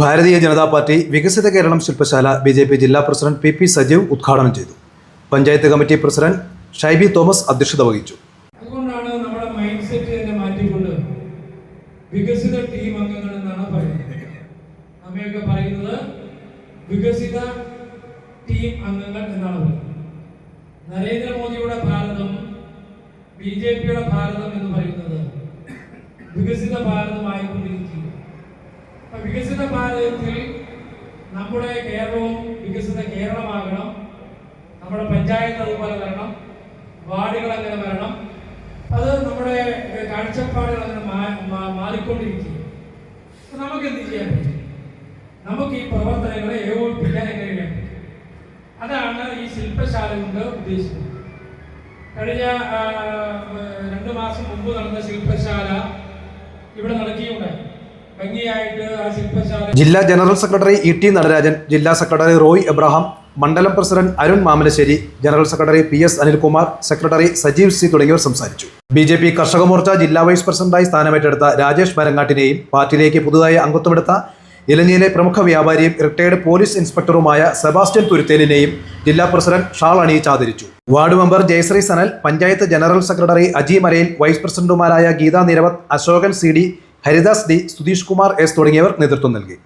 Bharatiya Janata party വികസിത കേരളം ശില്പശാല B J P ജില്ലാ പ്രസിഡന്റ് പി പി സജീവ് ഉദ്ഘാടനം ചെയ്തു. പഞ്ചായത്ത് കമ്മിറ്റി പ്രസിഡന്റ് ഷൈബി തോമസ് അധ്യക്ഷത വഹിച്ചു. നമ്മുടെ മൈൻഡ് സെറ്റ് മാറ്റിക്കൊണ്ട് വികസിത ടീം പറയുന്നത്. നമ്മയൊക്കെ പറയുന്നത് വികസിത ടീം എന്നാണ് നരേന്ദ്രമോദിയുടെ ഭാരതം ബി ജെ പിയുടെ ഭാരതം എന്ന് പറയുന്നത് വികസിത ഭാരതമായിക്കൊണ്ടിരിക്കുക അപ്പൊ വികസിത ഭാരതത്തിൽ നമ്മുടെ കേരളവും വികസിത കേരളമാകണം. നമ്മുടെ പഞ്ചായത്ത് അതുപോലെ വരണം. വാർഡുകൾ അങ്ങനെ വരണം. അത് നമ്മുടെ കാഴ്ചപ്പാടുകൾ അങ്ങനെ മാറിക്കൊണ്ടിരിക്കുക നമുക്ക് എന്ത് ചെയ്യാൻ പറ്റും? നമുക്ക് ഈ പ്രവർത്തനങ്ങളെ ഏകോപിപ്പിക്കാൻ എങ്ങനെ കഴിയാൻ അതാണ് ഈ ശില്പശാല കൊണ്ട് ഉദ്ദേശിക്കുന്നത്. കഴിഞ്ഞ രണ്ട് മാസം മുമ്പ് നടന്ന ശില്പശാല ഇവിടെ നടക്കുകയുണ്ടായി. ജില്ലാ general secretary E T Natarajan ജില്ലാ സെക്രട്ടറി റോയ് എബ്രഹാം മണ്ഡലം president Arun Mamalassery general secretary P S Anilkumar secretary Sajeev C തുടങ്ങിയവർ സംസാരിച്ചു. ബി ജെ പി കർഷക മോർച്ച ജില്ലാ വൈസ് പ്രസിഡന്റായി സ്ഥാനമേറ്റെടുത്ത രാജേഷ് മരങ്ങാട്ടിനെയും പാർട്ടിയിലേക്ക് പുതുതായി അംഗത്വമെടുത്ത ഇലഞ്ഞിയിലെ പ്രമുഖ വ്യാപാരിയും റിട്ടയർഡ് പോലീസ് ഇൻസ്പെക്ടറുമായ സെബാസ്റ്റ്യൻ തുരുത്തേലിനെയും ജില്ലാ പ്രസിഡന്റ് ഷാൾ അണിയിച്ച് ആദരിച്ചു. Ward member Jayasree Sanal panchayat general secretary Aji Marayil vice പ്രസിഡന്റുമാരായ Geetha Niravath Ashokan C D Haridas D Sudheesh Kumar S തുടങ്ങിയവർ നേതൃത്വം നൽകി